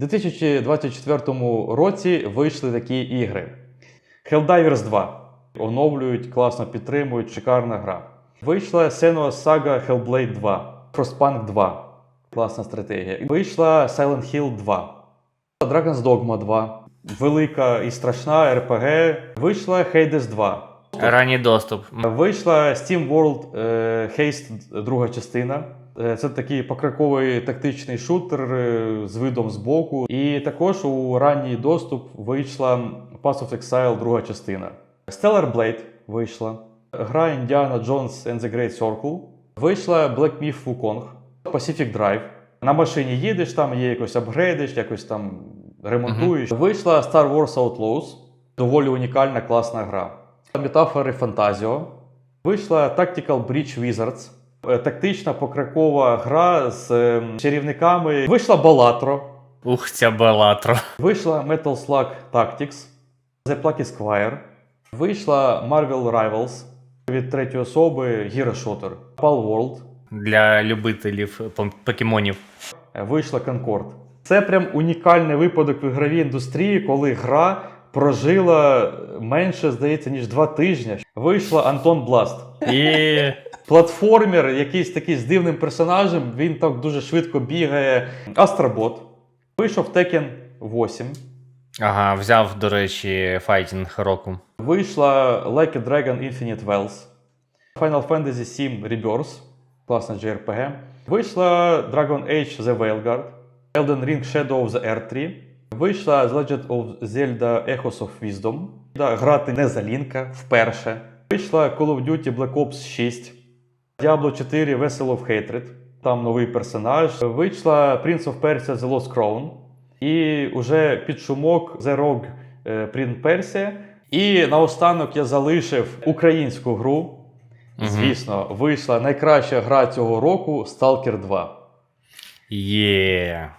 У 2024 році вийшли такі ігри: Helldivers 2. Оновлюють, класно підтримують, шикарна гра. Вийшла Senua Saga Hellblade 2, Frostpunk 2. Класна стратегія. Вийшла Silent Hill 2. Dragon's Dogma 2. Велика і страшна RPG. Вийшла Hades 2. Ранній доступ. Вийшла Steam World е, Haste, друга частина. Е, Це такий покроковий тактичний шутер е, з видом збоку. І також у ранній доступ вийшла Pass of Exile, друга частина. Stellar Blade вийшла. Гра Indiana Jones and the Great Circle. Вийшла Black Myth Wukong. Pacific Drive. На машині їдеш, там є якось апгрейдиш, якось там ремонтуєш. Вийшла Star Wars Outlaws. Доволі унікальна, класна гра. Метафори Фантазіо. Вийшла Tactical Breach Wizards. Е, Тактична покрокова гра з е, чарівниками. Вийшла Балатро. Ух, ця балатро. Вийшла Metal Slug Tactics. The Plucky Squire. Вийшла Marvel Rivals від третьої особи Hero Shooter. Pal World. Для любителів покемонів. Вийшла Concord. Це прям унікальний випадок в ігровій індустрії, коли гра прожила менше, здається, ніж два тижні. Вийшла Антон Бласт. І Платформер, якийсь такий з дивним персонажем, він так дуже швидко бігає. Астробот. Вийшов Tekken 8. ага, взяв, до речі, файтінг року. Вийшла Like a Dragon Infinite Wells. Final Fantasy 7 Rebirth. Класна JRPG. Вийшла Dragon Age The Veilguard. Elden Ring Shadow of the Earth 3. Вийшла The Legend of Zelda Echoes of Wisdom. Да, грати не за лінка вперше. Вийшла Call of Duty Black Ops 6. Diablo 4 Vessel of Hatred. Там новий персонаж. Вийшла Prince of Persia The Lost Crown. І уже під шумок The Rogue е, Prince Persia. І наостанок я залишив українську гру. Мгм. Звісно, вийшла найкраща гра цього року Stalker 2. Є.